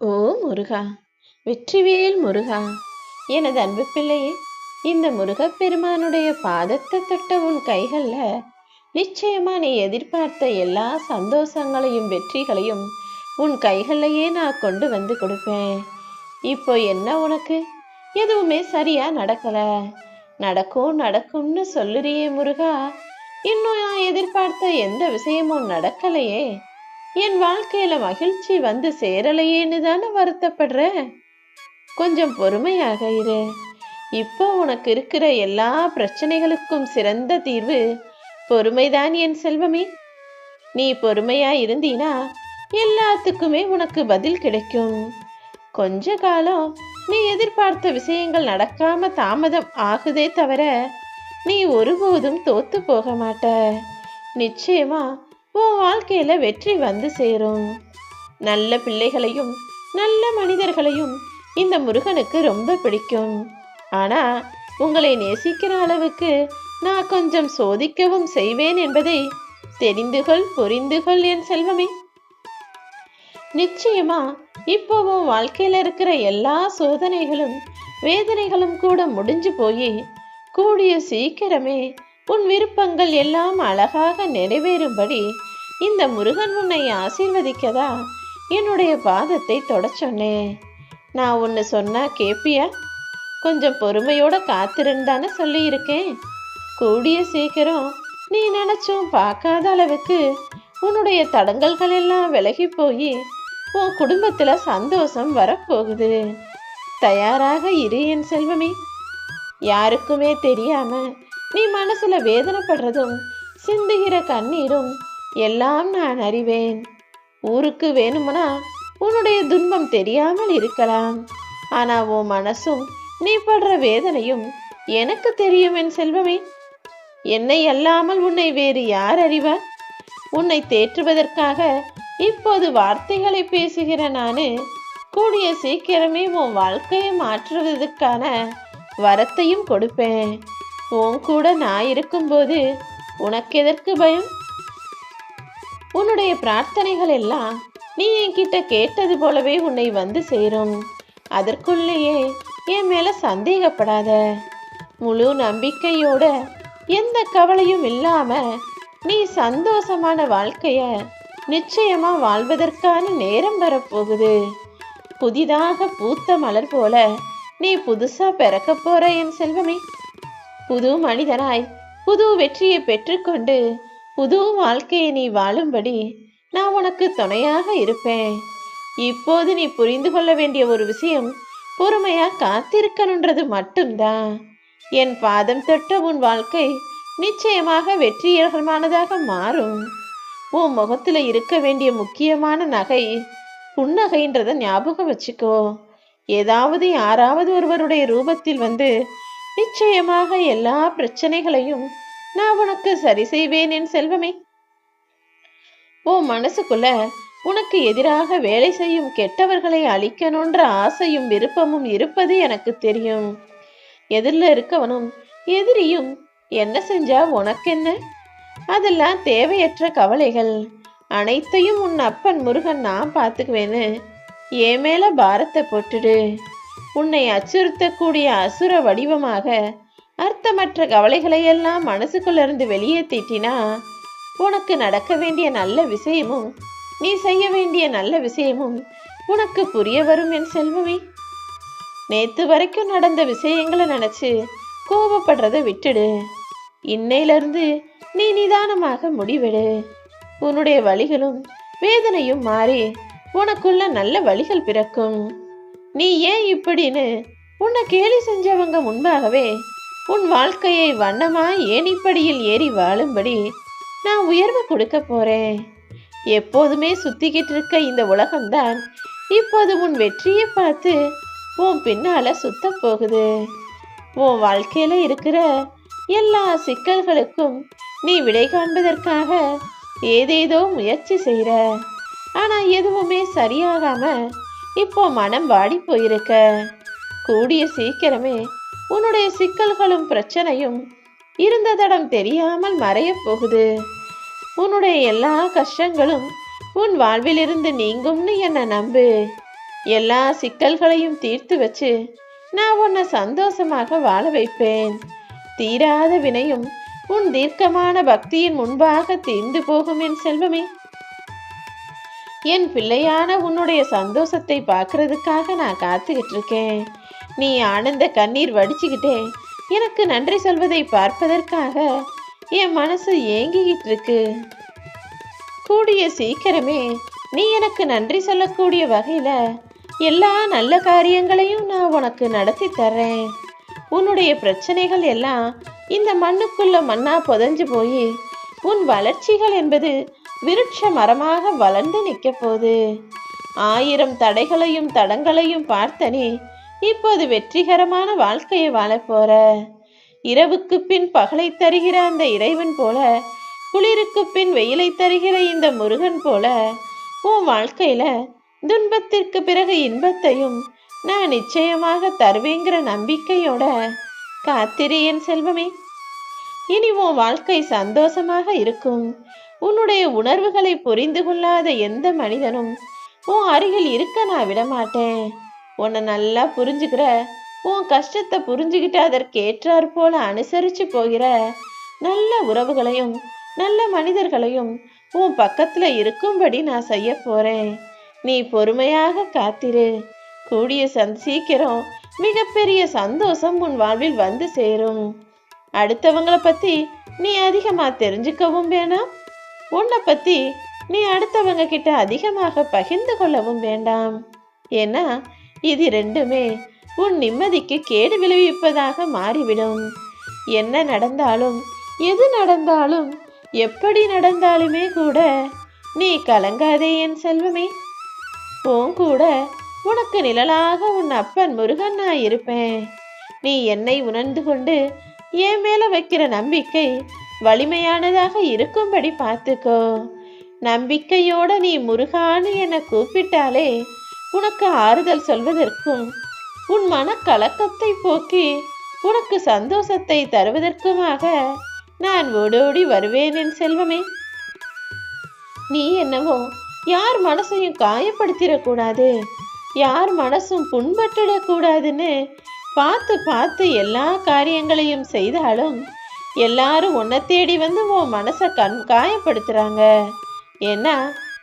ஓ முருகா வெற்றிவேல் முருகா எனது அன்பு பிள்ளையே இந்த முருகப்பெருமானுடைய பாதத்தை தொட்ட உன் கைகள்ல நிச்சயமா நீ எதிர்பார்த்த எல்லா சந்தோஷங்களையும் வெற்றிகளையும் உன் கைகள்லையே நான் கொண்டு வந்து கொடுப்பேன். இப்போ என்ன உனக்கு? எதுவுமே சரியா நடக்கல. நடக்கும் நடக்கும்னு சொல்லுறியே முருகா. இன்னும் நான் எதிர்பார்த்த எந்த விஷயமும் நடக்கலையே. என் வாழ்க்கையில மகிழ்ச்சி வந்து சேரலையேன்னு தானே வருத்தப்படுற? கொஞ்சம் பொறுமையாக இரு. இப்போ உனக்கு இருக்கிற எல்லா பிரச்சனைகளுக்கும் சிறந்த தீர்வு பொறுமைதான் என் செல்வமே. நீ பொறுமையா இருந்தீனா எல்லாத்துக்குமே உனக்கு பதில் கிடைக்கும். கொஞ்ச காலம் நீ எதிர்பார்த்த விஷயங்கள் நடக்காம தாமதம் ஆகுதே தவிர நீ ஒருபோதும் தோத்து போக மாட்ட. நிச்சயமா உன் வாழ்க்கையில் வெற்றி வந்து சேரும். நல்ல பிள்ளைகளையும் நல்ல மனிதர்களையும் இந்த முருகனுக்கு ரொம்ப பிடிக்கும். ஆனால் உங்களை நேசிக்கிற அளவுக்கு நான் கொஞ்சம் சோதிக்கவும் செய்வேன் என்பதை தெரிந்துகொள் புரிந்துகொள் என் செல்வமே. நிச்சயமா இப்போ உன் வாழ்க்கையில் இருக்கிற எல்லா சோதனைகளும் வேதனைகளும் கூட முடிஞ்சு போய் கூடிய சீக்கிரமே உன் விருப்பங்கள் எல்லாம் அழகாக நிறைவேறும்படி இந்த முருகன் உன்னை ஆசீர்வதிக்கதா? என்னுடைய பாதத்தை தொட சொன்னேன் நான் ஒன்று சொன்னா கேப்பியா? கொஞ்சம் பொறுமையோட காத்திருந்தானே சொல்லியிருக்கேன். கூடிய சீக்கிரம் நீ நினைச்சும் பார்க்காத அளவுக்கு உன்னுடைய தடங்கல்கள் எல்லாம் விலகி போய் உன் குடும்பத்தில் சந்தோஷம் வரப்போகுது. தயாராக இரு என் செல்வமே. யாருக்குமே தெரியாமல் நீ மனசுல வேதனைப்படுறதும் சிந்துகிற கண்ணீரும் எல்லாம் நான் அறிவேன். ஊருக்கு வேணுமனா உன்னுடைய துன்பம் தெரியாமல் இருக்கலாம். ஆனா உன் மனசும் நீ படுற வேதனையும் எனக்கு தெரியும் என் செல்வமே. என்னை அல்லாமல் உன்னை வேறு யார் அறிவார் உன்னை தேற்றுவதற்காக இப்போது வார்த்தைகளை பேசுகிற நானு கூடிய சீக்கிரமே உன் வாழ்க்கையை மாற்றுவதற்கான வரத்தையும் கொடுப்பேன். உன் கூட நான் இருக்கும்போது உனக்கு எதற்கு பயம்? உன்னுடைய பிரார்த்தனைகள் எல்லாம் நீ என்கிட்ட கேட்டது போலவே உன்னை வந்து சேரும். அதற்குள்ளேயே என் மேல சந்தேகப்படாத. முழு நம்பிக்கையோட எந்த கவலையும் இல்லாம நீ சந்தோஷமான வாழ்க்கைய நிச்சயமா வாழ்வதற்கான நேரம் வரப்போகுது. புதிதாக பூத்த மலர் போல நீ புதுசா பிறக்க போற என் செல்வமே. புது மனிதனாய் புது வெற்றியை பெற்றுக்கொண்டு புது வாழ்க்கையை நீ வாழும்படி நான் உனக்கு துணையாக இருப்பேன். இப்போது நீ புரிந்து கொள்ள வேண்டிய ஒரு விஷயம் பொறுமையா காத்திருக்கணுன்றது மட்டும்தான். என் பாதம் தொட்ட உன் வாழ்க்கை நிச்சயமாக வெற்றிகரமானதாக மாறும். உன் முகத்தில் இருக்க வேண்டிய முக்கியமான நகை புன்னகைன்றத ஞாபகம் வச்சுக்கோ. ஏதாவது யாராவது ஒருவருடைய ரூபத்தில் வந்து நிச்சயமாக எல்லா பிரச்சனைகளையும் நான் உனக்கு சரி செய்வேன் என் செல்வமே. உன் மனசுக்குள்ள உனக்கு எதிராக வேலை செய்யும் கெட்டவர்களை அழிக்கணுன்ற ஆசையும் விருப்பமும் இருப்பது எனக்கு தெரியும். எதிரில் இருக்கவனும் எதிரியும் என்ன செஞ்சா உனக்கென்ன? அதெல்லாம் தேவையற்ற கவலைகள். அனைத்தையும் உன் அப்பன் முருகன் நான் பார்த்துக்குவேன்னு என் மேல பாரத்தை போட்டுடு. உன்னை அச்சுறுத்தக்கூடிய அசுர வடிவமாக அர்த்தமற்ற கவலைகளையெல்லாம் மனசுக்குள்ளிருந்து வெளியே தீட்டினா உனக்கு நடக்க வேண்டிய நல்ல விஷயமும் நீ செய்ய வேண்டிய நல்ல விஷயமும் உனக்கு புரிய வரும் என் செல்வமே. நேத்து வரைக்கும் நடந்த விஷயங்களை நினைச்சு கோபப்படுறத விட்டுடு. இன்னையிலிருந்து நீ நிதானமாக முடிவெடு. உன்னுடைய வழிகளும் வேதனையும் மாறி உனக்குள்ள நல்ல வழிகள் பிறக்கும். நீ ஏன் இப்படின்னு உன்னை கேலி செஞ்சவங்க முன்பாகவே உன் வாழ்க்கையை வண்ணமா ஏனிப்படியில் ஏறி வாழும்படி நான் உயர்வு கொடுக்க போறேன். எப்போதுமே சுத்திக்கிட்டு இருக்க இந்த உலகம்தான் இப்போது உன் வெற்றியை பார்த்து உன் பின்னால சுத்த போகுது. உன் வாழ்க்கையில இருக்கிற எல்லா சிக்கல்களுக்கும் நீ விடை காண்பதற்காக ஏதேதோ முயற்சி செய்கிற ஆனால் எதுவுமே சரியாகாமல் இப்போ மனம் வாடி போயிருக்க. கூடிய சீக்கிரமே உன்னுடைய சிக்கல்களும் பிரச்சனையும் இருந்த தடம் தெரியாமல் மறையப் போகுது. உன்னுடைய எல்லா கஷ்டங்களும் உன் வாழ்விலிருந்து நீங்கும்னு என்னை நம்பு. எல்லா சிக்கல்களையும் தீர்த்து வச்சு நான் உன்னை சந்தோஷமாக வாழ வைப்பேன். தீராத வினையும் உன் தீர்க்கமான பக்தியின் முன்பாக தீர்ந்து போகும் என் செல்வமே. என் பிள்ளையான உன்னுடைய சந்தோஷத்தை பார்க்கறதுக்காக நான் காத்துக்கிட்டு இருக்கேன் நீ ஆனந்த கண்ணீர் வடிச்சுக்கிட்டே எனக்கு நன்றி சொல்வதை பார்ப்பதற்காக என் மனசு ஏங்கிக்கிட்டு இருக்கு கூடிய சீக்கிரமே நீ எனக்கு நன்றி சொல்லக்கூடிய வகையில் எல்லா நல்ல காரியங்களையும் நான் உனக்கு நடத்தி தர்றேன். உன்னுடைய பிரச்சனைகள் எல்லாம் இந்த மண்ணுக்குள்ள மண்ணா புதைஞ்சு போய் உன் வளர்ச்சிகள் என்பது விருட்ச மரமாக வளர்ந்து நிற்க போது ஆயிரம் தடைகளையும் தடங்களையும் பார்த்தனே இப்போது வெற்றிகரமான வாழ்க்கையை வாழப் போற. இரவுக்கு பின் பகலை தருகிற அந்த இறைவன் போல குளிருக்கு பின் வெயிலை தருகிற இந்த முருகன் போல உன் வாழ்க்கையில துன்பத்திற்கு பிறகு இன்பத்தையும் நான் நிச்சயமாக தருவேங்கிற நம்பிக்கையோட காத்திரியன் செல்வமே. இனி உன் வாழ்க்கை சந்தோஷமாக இருக்கும். உன்னுடைய உணர்வுகளை புரிந்து கொள்ளாத எந்த மனிதனும் உன் அருகில் இருக்க நான் விட மாட்டேன் உன்னை நல்லா புரிஞ்சுக்கிற உன் கஷ்டத்தை புரிஞ்சுக்கிட்டு அதற்கு ஏற்றாற் போல அனுசரிச்சு போகிற நல்ல உறவுகளையும் நல்ல மனிதர்களையும் உன் பக்கத்துல இருக்கும்படி நான் செய்ய போறேன். நீ பொறுமையாக காத்திரு. கூடிய சந் சீக்கிரம் மிகப்பெரிய சந்தோஷம் உன் வாழ்வில் வந்து சேரும். அடுத்தவங்களை பத்தி நீ அதிகமா தெரிஞ்சுக்கவும் வேணாம். உன்னை பத்தி நீ அடுத்தவங்க கிட்ட அதிகமாக பகிர்ந்து கொள்ளவும் வேண்டாம். ஏன்னா இது ரெண்டுமே உன் நிம்மதிக்கு கேடு விளைவிப்பதாக மாறிவிடும். என்ன நடந்தாலும் எது நடந்தாலும் எப்படி நடந்தாலுமே கூட நீ கலங்காதே என் செல்வமே. உன் கூட உனக்கு நிழலாக உன் அப்பன் முருகன் நான் இருப்பேன் நீ என்னை உணர்ந்து கொண்டு என் மேல வைக்கிற நம்பிக்கை வலிமையானதாக இருக்கும்படி பார்த்துக்கோ. நம்பிக்கையோட நீ முருகான்னு என்னை கூப்பிட்டாலே உனக்கு ஆறுதல் சொல்வதற்கும் உன் மன கலக்கத்தை போக்கி உனக்கு சந்தோஷத்தை தருவதற்குமாக நான் ஓடோடி வருவேன் என் செல்வமே. நீ என்னவோ யார் மனசையும் காயப்படுத்திடக்கூடாது யார் மனசும் புண்பட்டுடக்கூடாதுன்னு பார்த்து பார்த்து எல்லா காரியங்களையும் செய்தாலும் எல்லாரும் உன்னை தேடி வந்து உன் மனசை கண் காயப்படுத்துறாங்க. ஏன்னா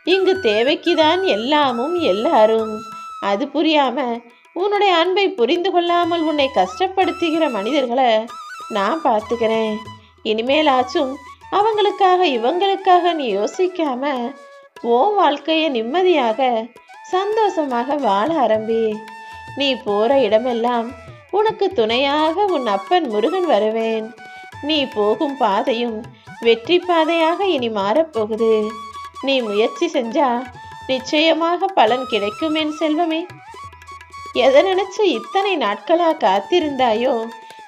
இங்கு தேவைக்கு தான் எல்லாமும் எல்லாரும். அது புரியாம உன்னுடைய அன்பை புரிந்து கொள்ளாமல் உன்னை கஷ்டப்படுத்துகிற மனிதர்களை நான் பார்த்துக்கிறேன். இனிமேலாச்சும் அவங்களுக்காக இவங்களுக்காக நீ யோசிக்காம உன் வாழ்க்கையை நிம்மதியாக சந்தோஷமாக வாழ ஆரம்பி. நீ போற இடமெல்லாம் உனக்கு துணையாக உன் அப்பன் முருகன் வருவேன். நீ போகும் பாதையும் வெற்றி பாதையாக இனி மாறப்போகுது. நீ முயற்சி செஞ்சா நிச்சயமாக பலன் கிடைக்கும் என் செல்வமே. எதை நினைச்சு இத்தனை நாட்களா காத்திருந்தாயோ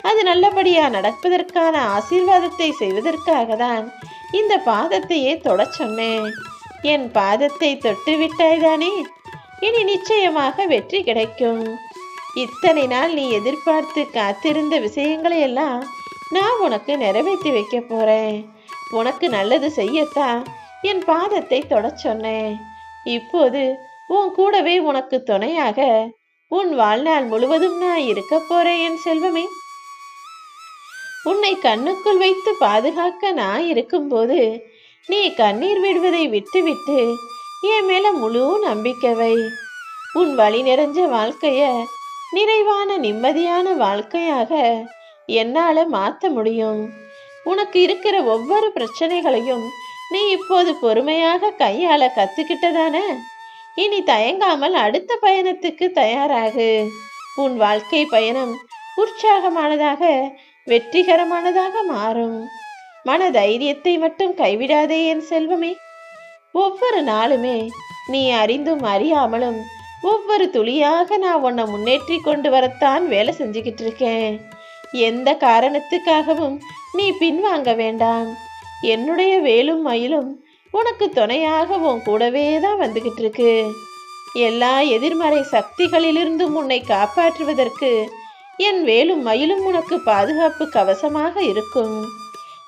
அது நல்லபடியா நடப்பதற்கான ஆசீர்வாதத்தை செய்வதற்காக தான் இந்த பாதத்தையே தொட சொன்னேன். என் பாதத்தை தொட்டு விட்டாய்தானே இனி நிச்சயமாக வெற்றி கிடைக்கும். இத்தனை நாள் நீ எதிர்பார்த்து காத்திருந்த விஷயங்களை எல்லாம் நான் உனக்கு நிறைவேற்றி வைக்க போறேன். உனக்கு நல்லது செய்யத்தான் என் பாதத்தை தொட சொன்னேன். இப்போது உன் கூடவே உனக்கு துணையாக உன் வாழ்நாள் முழுவதும் நான் இருக்க போறேன் என் செல்வமே. உன்னை கண்ணுக்குள் வைத்து பாதுகாக்க நான் இருக்கும்போது நீ கண்ணீர் விடுவதை விட்டுவிட்டு என் மேல முழு நம்பிக்கவை உன் வழி நிறைஞ்ச வாழ்க்கைய நிறைவான நிம்மதியான வாழ்க்கையாக என்னால மாத்த முடியும்? உனக்கு இருக்கிற ஒவ்வொரு பிரச்சனைகளையும் நீ இப்போது பொறுமையாக கையாள கத்துக்கிட்டதானே? இனி தயங்காமல் அடுத்த பயணத்துக்கு தயாராகு. உன் வாழ்க்கை பயணம் உற்சாகமானதாக வெற்றிகரமானதாக மாறும். மன தைரியத்தை மட்டும் கைவிடாதே என் செல்வமே. ஒவ்வொரு நாளுமே நீ அறிந்தும் அறியாமலும் ஒவ்வொரு துளியாக நான் உன்னை முன்னேற்றி கொண்டு வரத்தான் வேலை செஞ்சுக்கிட்டு இருக்கேன். எந்த காரணத்துக்காகவும் நீ பின்வாங்க வேண்டாம். என்னுடைய வேலும் மயிலும் உனக்கு துணையாகவும் கூடவே தான் வந்துகிட்டு இருக்கு எல்லா எதிர்மறை சக்திகளிலிருந்தும் உன்னை காப்பாற்றுவதற்கு என் வேலும் மயிலும் உனக்கு பாதுகாப்பு கவசமாக இருக்கும்.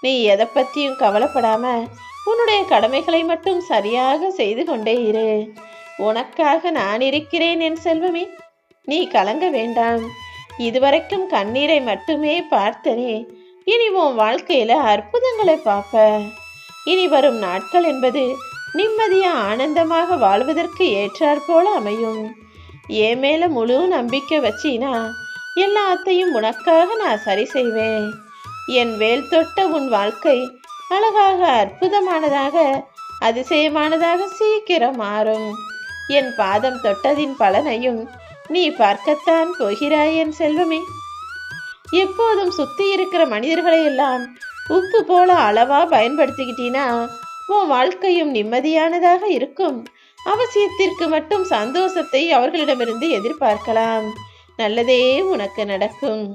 நீ எதை பற்றியும் கவலைப்படாம உன்னுடைய கடமைகளை மட்டும் சரியாக செய்து கொண்டே இரு. உனக்காக நான் இருக்கிறேன் என் செல்வமே. நீ கலங்க வேண்டாம். இதுவரைக்கும் கண்ணீரை மட்டுமே பார்த்தனே. இனி உன் வாழ்க்கையில அற்புதங்களை பார்ப்ப. இனி வரும் நாட்கள் என்பது நிம்மதியா ஆனந்தமாக வாழ்வதற்கு ஏற்றாற் போல அமையும். என் மேல முழு நம்பிக்கை வச்சினா எல்லாத்தையும் உனக்காக நான் சரி செய்வேன். என் வேல் தொட்ட உன் வாழ்க்கை அழகாக அற்புதமானதாக அதிசயமானதாக சீக்கிரம் மாறும். என் பாதம் தொட்டதின் பலனையும் நீ பார்க்கத்தான் போகிறாய் என் செல்வமே. எப்போதும் சுத்தி இருக்கிற மனிதர்களை எல்லாம் உப்பு போல அளவா பயன்படுத்திக்கிட்டீனா உன் வாழ்க்கையும் நிம்மதியானதாக இருக்கும். அவசியத்திற்கு மட்டும் சந்தோஷத்தை அவர்களிடமிருந்து எதிர்பார்க்கலாம். நல்லதே உனக்கு நடக்கும்.